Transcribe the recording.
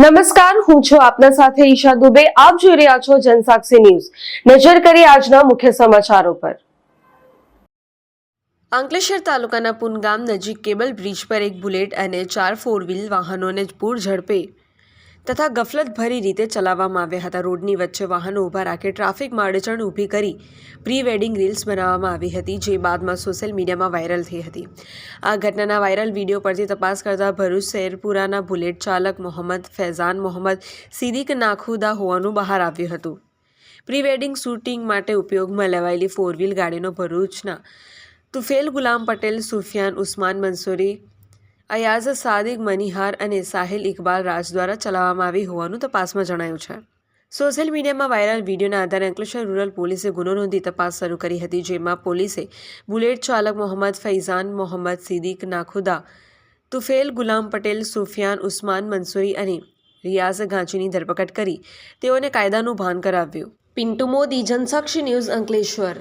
નમસ્કાર, હું છું આપના સાથે ઈશા દુબે. આપ જોઈ રહ્યા છો જનસાક્ષી ન્યૂઝ. નજર કરી આજના મુખ્ય સમાચારો પર. અંકલેશ્વર તાલુકાના પુનગામ નજીક કેબલ બ્રિજ પર એક બુલેટ અને ચાર ફોર વ્હીલ વાહનોને પૂર ઝડપે તથા ગફલતભરી રીતે ચલાવવામાં આવ્યા હતા. રોડની વચ્ચે વાહનો ઊભા રાખી ટ્રાફિકમાં અડચણ ઊભી કરી પ્રી વેડિંગ રીલ્સ બનાવવામાં આવી હતી, જે બાદમાં સોશિયલ મીડિયામાં વાયરલ થઈ હતી. આ ઘટનાના વાયરલ વીડિયો પરથી તપાસ કરતા ભરૂચ શેરપુરાના બુલેટ ચાલક મોહમ્મદ ફૈઝાન મોહમ્મદ સિદ્દીક નાખુદા હોવાનું બહાર આવ્યું હતું. પ્રી વેડિંગ શૂટિંગ માટે ઉપયોગમાં લેવાયેલી ફોર વ્હીલ ગાડીનો ભરૂચના તુફેલ ગુલામ પટેલ, સુફિયાન ઉસ્માન મંસૂરી અયાઝ, સાદિક, મનિહાર અને સાહિલ ઇકબાલ રાજ દ્વારા ચલાવવામાં આવી હોવાનું તપાસમાં જણાયું છે. સોશિયલ મીડિયામાં વાયરલ વિડીયોના આધારે અંકલેશ્વર રૂરલ પોલીસે ગુનો નોંધી તપાસ શરૂ કરી હતી, જેમાં પોલીસે બુલેટ ચાલક મોહમ્મદ ફૈઝાન, મોહમ્મદ સિદ્દીક નાખુદા, તુફેલ ગુલામ પટેલ, સુફિયાન ઉસ્માન મંસૂરી અને રિયાઝ ઘાંચીની ધરપકડ કરી. તેઓને કાયદાનું ભાન કરાવ્યું. પિન્ટુ મોદી, જનસાક્ષી ન્યૂઝ અંકલેશ્વર.